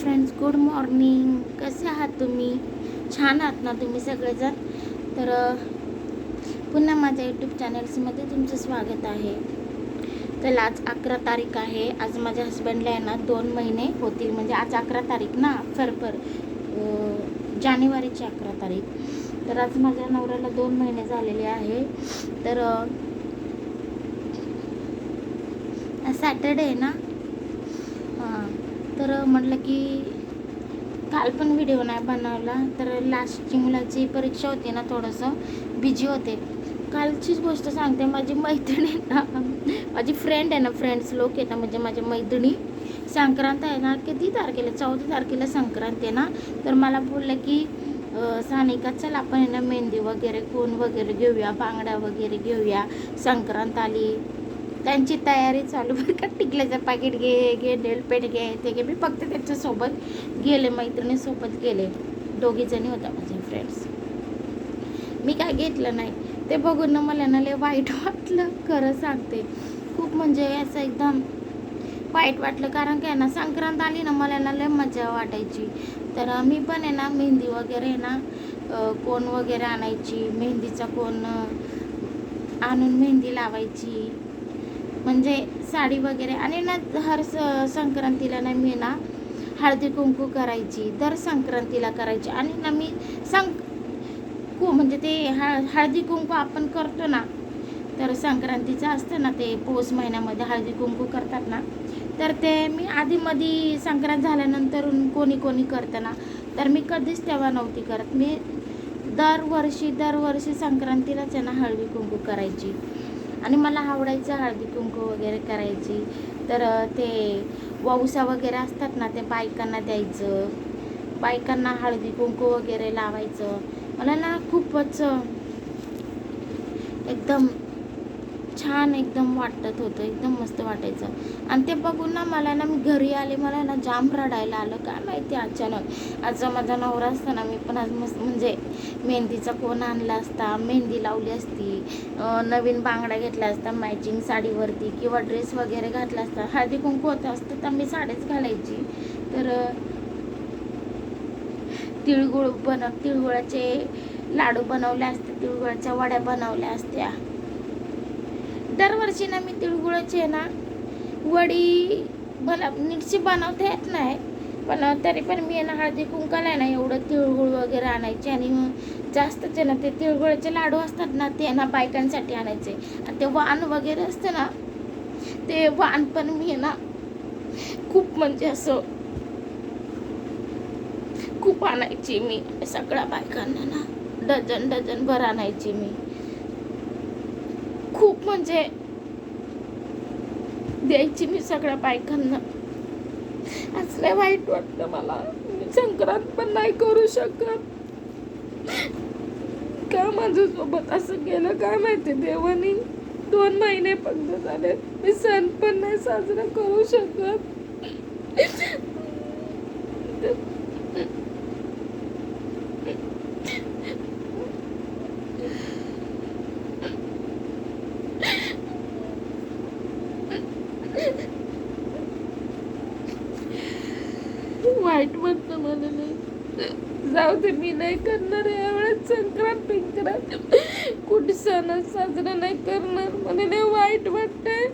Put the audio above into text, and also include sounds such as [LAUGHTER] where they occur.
Friends good morning कसे आहात तुम्ही? छान आहात ना तुम्ही सगळेजण? तर पुन्हा माझ्या यूट्यूब चॅनल्समध्ये तुमचं स्वागत आहे. तर आज अकरा तारीख आहे. आज माझ्या हस्बंडला आहे ना दोन महिने होतील. म्हणजे आज अकरा तारीख ना फरफर जानेवारीची अकरा तारीख. तर आज माझ्या नवऱ्याला दोन महिने झालेले आहे. तर सॅटरडे सॅटर्डे आहे ना? हां तर म्हटलं की काल पण व्हिडिओ नाही बनवला. तर लास्टची मुलाची परीक्षा होती ना थोडंसं. बिझी होते. कालचीच गोष्ट सांगते. माझी मैत्रिणी आहे ना माझी फ्रेंड आहे ना फ्रेंड्स लोक येतात ना म्हणजे माझ्या मैत्रिणी. संक्रांत आहे ना किती तारखेला? चौदा तारखेला संक्रांत आहे ना. तर मला बोललं की सानिका चल आपण आहे ना मेहंदी वगैरे कोण वगैरे घेऊया बांगड्या वगैरे घेऊया. संक्रांत आली. त्यांची तयारी चालू बरं का. टिकल्याचं पाकिट घे घे नेलपेट घे ते घे. मी फक्त त्याच्यासोबत गेले मैत्रिणीसोबत गेले. दोघीजणी होता माझे फ्रेंड्स मी काय घेतलं नाही. ते बघून ना मला ना लय वाईट [LAUGHS] वाटलं. खरं सांगते. खूप म्हणजे असं एकदम वाईट वाटलं. कारण काय ना संक्रांत आली ना मला ना लय मजा वाटायची. तर मी पण आहे ना मेहंदी वगैरे ना कोण वगैरे आणायची. मेहंदीचा कोण आणून मेहंदी लावायची. म्हणजे साडी वगैरे. आणि ना हर स संक्रांतीला ना मी ना हळदी कुंकू करायची दर संक्रांतीला करायची. आणि ना मी संक कु म्हणजे ते हळ हळदी कुंकू आपण करतो ना तर संक्रांतीचं असतं ना ते पौष महिन्यामध्ये हळदी कुंकू करतात ना. तर ते मी आधीमध्ये संक्रांत झाल्यानंतर कोणी कोणी करतं ना तर मी कधीच तेव्हा नव्हती करत. मी दरवर्षी दरवर्षी संक्रांतीलाच आहे ना हळदी कुंकू करायची. आणि मला आवडायचं हळदी कुंकू वगैरे करायची. तर ते वौसा वगैरे असतात ना ते बायकांना द्यायचं. बायकांना हळदी कुंकू वगैरे लावायचं. मला ना खूपच एकदम छान एकदम वाटत होतं एकदम मस्त वाटायचं. आणि ते बघून ना मला ना मी घरी आले मला ना जाम रडायला आलं. काय माहिती अचानक. आज माझा नवरा असताना मी पण आज मस्त म्हणजे मेहंदीचा कोण आणला असता मेहंदी लावली असती नवीन बांगड्या घेतल्या असता मॅचिंग साडीवरती किंवा ड्रेस वगैरे घातला असता. हळदी कुंकू होतं असतं तर मी साडीच घालायची. तर तिळगुळ बन तिळगुळाचे लाडू बनवले असते तिळगुळाच्या वड्या बनवल्या असत्या. दरवर्षी ना मी तिळगुळाचे ना वडी मला नीटशी बनवता येत नाही पण तरी पण मी आहे ना हळदी कुंकाला आहे ना एवढं तिळगुळ वगैरे आणायचे आणि जास्तचे जास्तच आहे ना ते तिळगुळाचे लाडू असतात ना ते ना बायकांसाठी आणायचे. आणि ते वाण वगैरे असतं ना ते वाण पण मी आहे ना खूप म्हणजे असं खूप आणायची मी. सगळ्या बायकांना ना डझन डझन भर आणायची मी. खूप म्हणजे द्यायची मी सगळ्या बायकांना. असलं वाईट वाटतं मला. मी संक्रांत पण नाही करू शकत. का माझ्यासोबत असं केलं? काय माहिती देवानी? दोन महिने फक्त झाले. मी सण पण नाही साजरा करू शकत. वाईट वाटतं मला नाही जाऊ दे मी नाही करणार यावेळेस संक्रांत पिंक्रांत कुठे सण साजरा नाही करणार मला नाही वाईट वाटतंय.